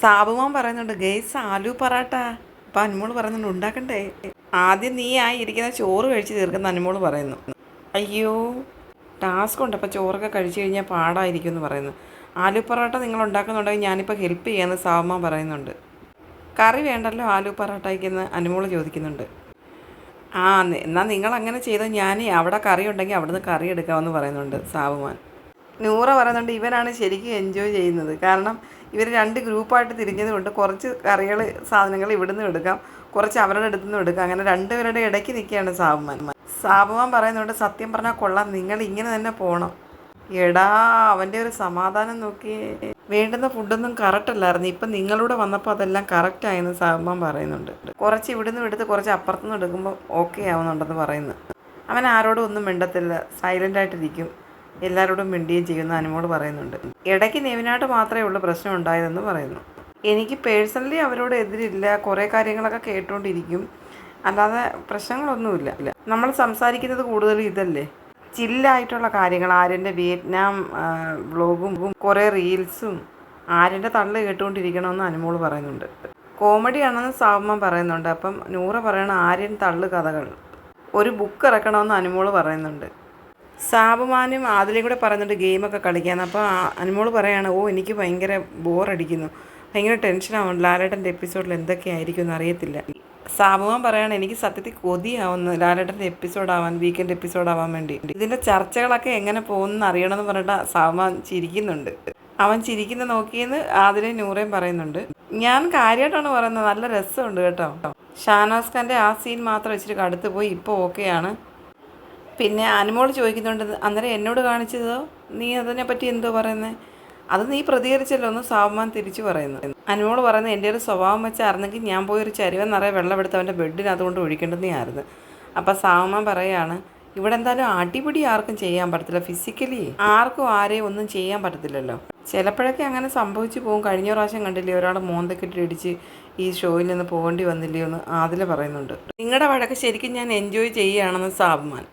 സാബുമാൻ പറയുന്നുണ്ട് ഗെയ്സ് ആലു പറാട്ട. അപ്പം അനുമോൾ പറയുന്നുണ്ട് ഉണ്ടാക്കണ്ടേ? ആദ്യം നീ ആയി ഇരിക്കുന്ന ചോറ് കഴിച്ച് തീർക്കുന്ന അനുമോൾ പറയുന്നു. അയ്യോ ടാസ്ക് ഉണ്ട് അപ്പോൾ ചോറൊക്കെ കഴിച്ചു കഴിഞ്ഞാൽ പാടായിരിക്കും എന്ന് പറയുന്നു. ആലു പൊറോട്ട നിങ്ങൾ ഉണ്ടാക്കുന്നുണ്ടെങ്കിൽ ഞാനിപ്പോൾ ഹെൽപ്പ് ചെയ്യാമെന്ന് സാവമ്മ പറയുന്നുണ്ട്. കറി വേണ്ടല്ലോ ആലു പൊറോട്ടയ്ക്കെന്ന് അനുമോൾ ചോദിക്കുന്നുണ്ട്. ആ എന്നാൽ നിങ്ങൾ അങ്ങനെ ചെയ്താൽ ഞാൻ അവിടെ കറി ഉണ്ടെങ്കിൽ അവിടുന്ന് കറി എടുക്കാമെന്ന് പറയുന്നുണ്ട് സാബുമാൻ. നൂറ പറയുന്നുണ്ട് ഇവനാണ് ശരിക്കും എൻജോയ് ചെയ്യുന്നത്. കാരണം ഇവർ രണ്ട് ഗ്രൂപ്പായിട്ട് തിരിഞ്ഞത് കൊണ്ട് കുറച്ച് കറികൾ സാധനങ്ങൾ ഇവിടുന്ന് എടുക്കാം കുറച്ച് അവരുടെ അടുത്തു നിന്ന് എടുക്കാം. അങ്ങനെ രണ്ടുപേരുടെ ഇടയ്ക്ക് നിൽക്കുകയാണ് സാബുമാൻ സാബുമാൻ പറയുന്നുണ്ട് സത്യം പറഞ്ഞാൽ കൊള്ളാം നിങ്ങൾ ഇങ്ങനെ തന്നെ പോകണം എടാ അവന്റെ ഒരു സമാധാനം നോക്കി. വേണ്ടുന്ന ഫുഡൊന്നും കറക്റ്റ് അല്ലായിരുന്നു. ഇപ്പം നിങ്ങളൂടെ വന്നപ്പോൾ അതെല്ലാം കറക്റ്റ് ആയെന്ന് സാബുമാൻ പറയുന്നുണ്ട്. കുറച്ച് ഇവിടുന്ന് എടുത്ത് കുറച്ച് അപ്പുറത്തുനിന്ന് എടുക്കുമ്പോൾ ഓക്കെ ആവുന്നുണ്ടെന്ന് പറയുന്നു. അവൻ ആരോടും ഒന്നും മിണ്ടത്തില്ല. സൈലന്റ് ആയിട്ടിരിക്കും. എല്ലാവരോടും മിണ്ടുകയും ചെയ്യുന്ന അനുമോട് പറയുന്നുണ്ട്. ഇടയ്ക്ക് നെവിനായിട്ട് മാത്രമേ ഉള്ളൂ പ്രശ്നം ഉണ്ടായതെന്ന് പറയുന്നു. എനിക്ക് പേഴ്സണലി അവരോട് എതിരില്ല. കുറേ കാര്യങ്ങളൊക്കെ കേട്ടുകൊണ്ടിരിക്കും അല്ലാതെ പ്രശ്നങ്ങളൊന്നുമില്ല. നമ്മൾ സംസാരിക്കുന്നത് കൂടുതലും ഇതല്ലേ? ചില്ലായിട്ടുള്ള കാര്യങ്ങൾ ആര്യന്റെ വിയറ്റ്നാം വ്ളോഗും കുറേ റീൽസും ആര്യന്റെ തള്ളു കേട്ടുകൊണ്ടിരിക്കണമെന്ന് അനുമോൾ പറയുന്നുണ്ട്. കോമഡിയാണെന്ന് സാവമ്മ പറയുന്നുണ്ട്. അപ്പം നൂറ പറയണ ആര്യൻ തള്ളു കഥകൾ. ഒരു ബുക്ക് ഇറക്കണമെന്ന് അനുമോൾ പറയുന്നുണ്ട്. സാബുമാനും ആദിലയും കൂടെ പറയുന്നുണ്ട് ഗെയിമൊക്കെ കളിക്കാൻ. അപ്പോൾ അനുമോൾ പറയാണ് ഓ എനിക്ക് ഭയങ്കര ബോറടിക്കുന്നു. ഭയങ്കര ടെൻഷനാവും. ലാലേട്ടന്റെ എപ്പിസോഡിൽ എന്തൊക്കെയായിരിക്കും എന്ന് അറിയത്തില്ല സാബുമാൻ പറയാണ് എനിക്ക് സത്യത്തിൽ കൊതിയാവുന്നു ലാലേട്ടന്റെ എപ്പിസോഡാവാൻ വീക്കെൻഡ് എപ്പിസോഡാവാൻ വേണ്ടി. ഇതിന്റെ ചർച്ചകളൊക്കെ എങ്ങനെ പോകുമെന്ന് അറിയണമെന്ന് പറഞ്ഞിട്ട് സാബുമാൻ ചിരിക്കുന്നുണ്ട്. അവൻ ചിരിക്കുന്ന നോക്കിയെന്ന് ആദിലെ നൂറേം പറയുന്നുണ്ട്. ഞാൻ കാര്യമായിട്ടാണ് പറയുന്നത്. നല്ല രസമുണ്ട് കേട്ടോ. ഷാനവാസ് ഖാന്റെ ആ സീൻ മാത്രം വെച്ചിട്ട് കടുത്ത് പോയി. ഇപ്പോൾ ഓക്കെയാണ്. പിന്നെ അനുമോൾ ചോദിക്കുന്നുണ്ട് അന്നേരം എന്നോട് കാണിച്ചതോ? നീ അതിനെ പറ്റി എന്തോ പറയുന്നത് അത് നീ പ്രതികരിച്ചല്ലോ എന്ന് സാവമാൻ തിരിച്ചു പറയുന്നു. അനുമോൾ പറയുന്നത് എന്റെ ഒരു സ്വഭാവം വെച്ചായിരുന്നെങ്കിൽ ഞാൻ പോയി ഒരു ചരുവൻ നിറയെ വെള്ളം എടുത്ത് അവന്റെ ബെഡിന് അതുകൊണ്ട് ഒഴിക്കേണ്ടത് ആയിരുന്നു അപ്പോൾ സാവമാൻ പറയാണ് ഇവിടെ എന്തായാലും അടിപിടി ആർക്കും ചെയ്യാൻ പറ്റത്തില്ല ഫിസിക്കലി ആർക്കും ആരെയും ഒന്നും ചെയ്യാൻ പറ്റത്തില്ലല്ലോ. ചിലപ്പോഴൊക്കെ അങ്ങനെ സംഭവിച്ചു പോകും. കഴിഞ്ഞ പ്രാവശ്യം കണ്ടില്ലേ ഒരാൾ മോന്തക്കെട്ടി ഇടിച്ച് ഈ ഷോയിൽ നിന്ന് പോകേണ്ടി വന്നില്ലയോ എന്ന് ആതിൽ പറയുന്നുണ്ട്. നിങ്ങളുടെ വഴക്ക് ശരിക്കും ഞാൻ എൻജോയ് ചെയ്യുകയാണെന്ന് സാബുമാൻ